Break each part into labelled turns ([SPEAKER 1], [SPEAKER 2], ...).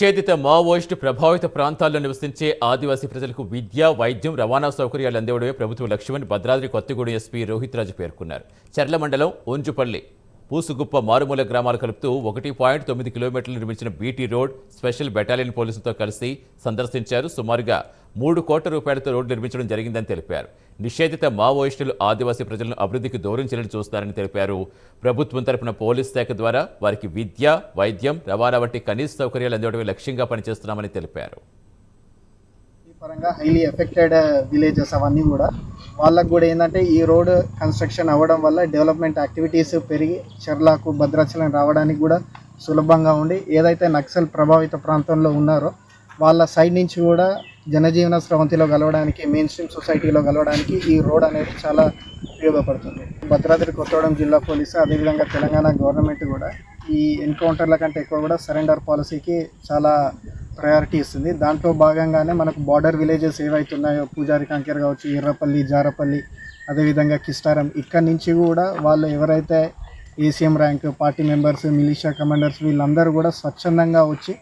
[SPEAKER 1] చేతిత Maoist ప్రభావిత ప్రాంతాల్లో నివసించే ఆదివాసీ ప్రజలకు విద్య వైద్యం రవాణా సౌకర్యాలు అందివడమే ప్రభుత్వ లక్ష్యమని భద్రాద్రి కొత్తగూడెం ఎస్పీ రోహిత్ రాజు పేర్కొన్నారు. చర్ల మండలం ఓంజుపల్లి పూసుగుప్ప మారుమూల గ్రామాలు కలుపుతూ ఒకటి పాయింట్ తొమ్మిది కిలోమీటర్లు నిర్మించిన బీటీ రోడ్ స్పెషల్ బెటాలియన్ పోలీసులతో కలిసి సందర్శించారు. సుమారుగా మూడు కోట్ల రూపాయలతో రోడ్డు నిర్మించడం జరిగిందని తెలిపారు. నిషేధిత మావోయిస్టులు ఆదివాసీ ప్రజలను అభివృద్ధికి దూరం చేయాలని చూస్తారని తెలిపారు. ప్రభుత్వం తరపున పోలీస్ శాఖ ద్వారా వారికి విద్య వైద్యం రవాణా వంటి కనీస సౌకర్యాలు అందివడమే లక్ష్యంగా పనిచేస్తున్నామని తెలిపారు.
[SPEAKER 2] పరంగా హైలీ ఎఫెక్టెడ్ విలేజెస్ అవన్నీ కూడా వాళ్ళకు కూడా ఏంటంటే ఈ రోడ్ కన్స్ట్రక్షన్ అవ్వడం వల్ల డెవలప్మెంట్ యాక్టివిటీస్ పెరిగి చెర్లాకు భద్రాచలం రావడానికి కూడా సులభంగా ఉండి ఏదైతే నక్సల్ ప్రభావిత ప్రాంతంలో ఉన్నారో వాళ్ళ సైడ్ నుంచి కూడా జనజీవన స్రవంతిలో కలవడానికి మెయిన్ స్ట్రీమ్ సొసైటీలో కలవడానికి ఈ రోడ్ అనేది చాలా ఉపయోగపడుతుంది. భద్రాద్రి కొత్తగూడెం జిల్లా పోలీసు అదేవిధంగా తెలంగాణ గవర్నమెంట్ కూడా ఈ ఎన్కౌంటర్ల కంటే ఎక్కువ కూడా సరెండర్ పాలసీకి చాలా ప్రయారిటీ ఇస్తుంది. దాంట్లో భాగంగానే మనకు బార్డర్ విలేజెస్ ఏవైతే ఉన్నాయో పూజారి కంకెర్ కావచ్చు ఎర్రపల్లి జారపల్లి అదేవిధంగా కిస్టారం ఇక్కడి నుంచి కూడా వాళ్ళు ఎవరైతే ACM rank party members militia commanders వీళ్ళందరూ కూడా స్వచ్ఛందంగా వచ్చి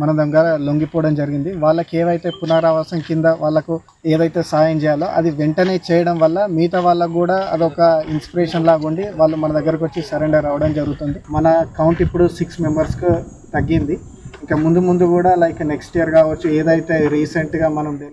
[SPEAKER 2] మన దగ్గర లొంగిపోవడం జరిగింది. వాళ్ళకి ఏవైతే పునరావాసం కింద వాళ్ళకు ఏదైతే సాయం చేయాలో అది వెంటనే చేయడం వల్ల మిగతా వాళ్ళకు కూడా అదొక ఇన్స్పిరేషన్ లాగా ఉండి వాళ్ళు మన దగ్గరకు వచ్చి సరెండర్ అవ్వడం జరుగుతుంది. మన కౌంట్ ఇప్పుడు సిక్స్ మెంబర్స్కు తగ్గింది. ఇంకా ముందు ముందు కూడా లైక్ నెక్స్ట్ ఇయర్ కావచ్చు ఏదైతే రీసెంట్గా మనం డెవలప్